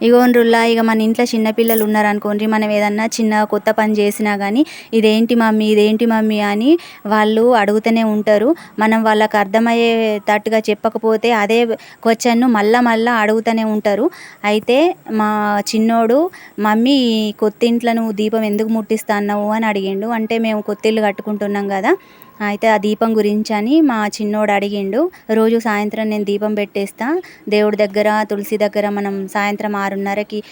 ఇగోండ్రుల్లా ఇక మన ఇంట్లో చిన్నపిల్లలు ఉన్నారనుకోండి మనం ఏదన్నా చిన్న కొత్త పని చేసినా కానీ ఇదేంటి మమ్మీ ఇదేంటి మమ్మీ అని వాళ్ళు అడుగుతూనే ఉంటారు. మనం వాళ్ళకి అర్థమయ్యేటట్టుగా చెప్పకపోతే అదే క్వశ్చన్ను మళ్ళా మళ్ళా అడుగుతూనే ఉంటారు. అయితే మా చిన్నోడు మమ్మీ ఈ కొత్త ఇంట్లో నువ్వు దీపం ఎందుకు ముట్టిస్తా అన్నావు అని అడిగిండు. అంటే మేము కొత్త ఇల్లు కట్టుకుంటున్నాం కదా అయితే ఆ దీపం గురించి అని మా చిన్నోడు అడిగిండు రోజు సాయంత్రం నేను దీపం పెట్టేస్తా దేవుడి దగ్గర తులసి దగ్గర మనం సాయంత్రం ఆరున్నరకి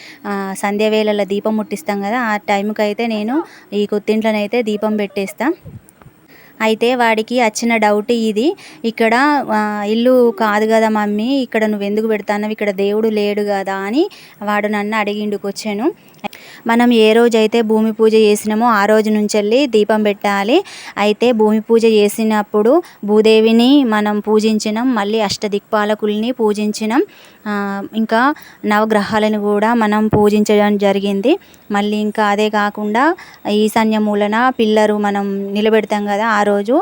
సంధ్య వేళల దీపం ముట్టిస్తాం కదా ఆ టైంకి అయితే నేను ఈ కొత్తింట్లోనైతే దీపం పెట్టేస్తా. అయితే వాడికి వచ్చిన డౌట్ ఇది ఇక్కడ ఇల్లు కాదు కదా మమ్మీ ఇక్కడ నువ్వు ఎందుకు పెడతావు ఇక్కడ దేవుడు లేడు కదా అని వాడు నన్ను అడిగిండుకొచ్చాను మనం ఏ రోజైతే భూమి పూజ చేసినామో ఆ రోజు నుంచి వెళ్ళి దీపం పెట్టాలి. అయితే భూమి పూజ చేసినప్పుడు భూదేవిని మనం పూజించినాం మళ్ళీ అష్టదిక్పాలకుల్ని పూజించినాం. ఇంకా నవగ్రహాలను కూడా మనం పూజించడం జరిగింది. మళ్ళీ ఇంకా అదే కాకుండా ఈశాన్య మూలన పిల్లరు మనం నిలబెడతాం కదా ఆ రోజు.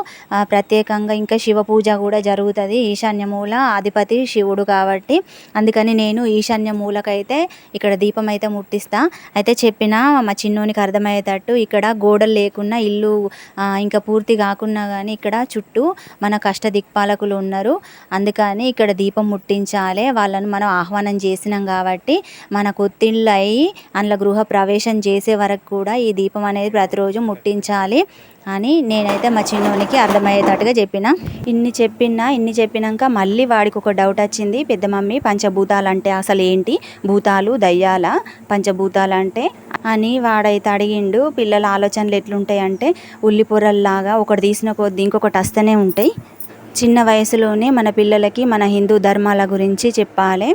ప్రత్యేకంగా ఇంకా శివ పూజ కూడా జరుగుతుంది. ఈశాన్య మూల అధిపతి శివుడు కాబట్టి. అందుకని నేను ఈశాన్య మూలకైతే ఇక్కడ దీపం అయితే ముట్టిస్తా. అయితే చెప్పిన మా చిన్నోనికి అర్థమయ్యేటట్టు ఇక్కడ గోడలు లేకున్నా ఇల్లు ఇంకా పూర్తి కాకున్నా కానీ ఇక్కడ చుట్టూ మన కష్ట దిక్పాలకులు ఉన్నారు. అందుకని ఇక్కడ దీపం ముట్టించాలి. వాళ్ళని మనం ఆహ్వానం చేసినాం కాబట్టి మన కొత్తిళ్ళు అయి అందులో గృహ ప్రవేశం చేసే వరకు కూడా ఈ దీపం అనేది ప్రతిరోజు ముట్టించాలి అని నేనైతే మా చిన్నోనికి అర్థమయ్యేటట్టుగా చెప్పిన. ఇన్ని చెప్పినా ఇన్ని చెప్పినాక మళ్ళీ వాడికి ఒక డౌట్ వచ్చింది. పెద్ద మమ్మీ పంచభూతాలు అంటే అసలు ఏంటి? భూతాలు దయ్యాల? పంచభూతాలు అంటే అని వాడైతే అడిగిండు పిల్లల ఆలోచనలు ఎట్లుంటాయి అంటే ఉల్లి పొరల్లాగా ఒకటి తీసిన కొద్ది ఇంకొకటి వస్తూనే ఉంటాయి. చిన్న వయసులోనే మన పిల్లలకి మన హిందూ ధర్మాల గురించి చెప్పాలి.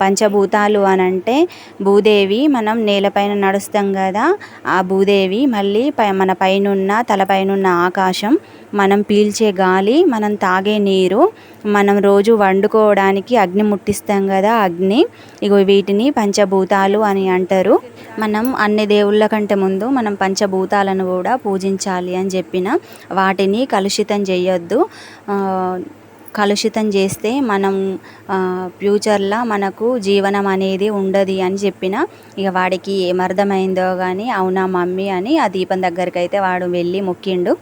పంచభూతాలు అని అంటే భూదేవి మనం నేలపైన నడుస్తాం కదా ఆ భూదేవి మళ్ళీ పై మన పైనున్న తలపైనున్న ఆకాశం మనం పీల్చే గాలి మనం తాగే నీరు మనం రోజు వండుకోవడానికి అగ్ని ముట్టిస్తాం కదా అగ్ని. ఇగో వీటిని పంచభూతాలు అని అంటారు. మనం అన్ని దేవుళ్ళ కంటే ముందు మనం పంచభూతాలను కూడా పూజించాలి అని చెప్పిన వాటిని కలుషితం చేయొద్దు. కలుషితం చేస్తే మనం ఫ్యూచర్లో మనకు జీవనం అనేది ఉండదు అని చెప్పిన ఇక వాడికి ఏమర్థమైందో కానీ అవునా మమ్మీ అని ఆ దీపం దగ్గరికి అయితే వాడు వెళ్ళి మొక్కిండు.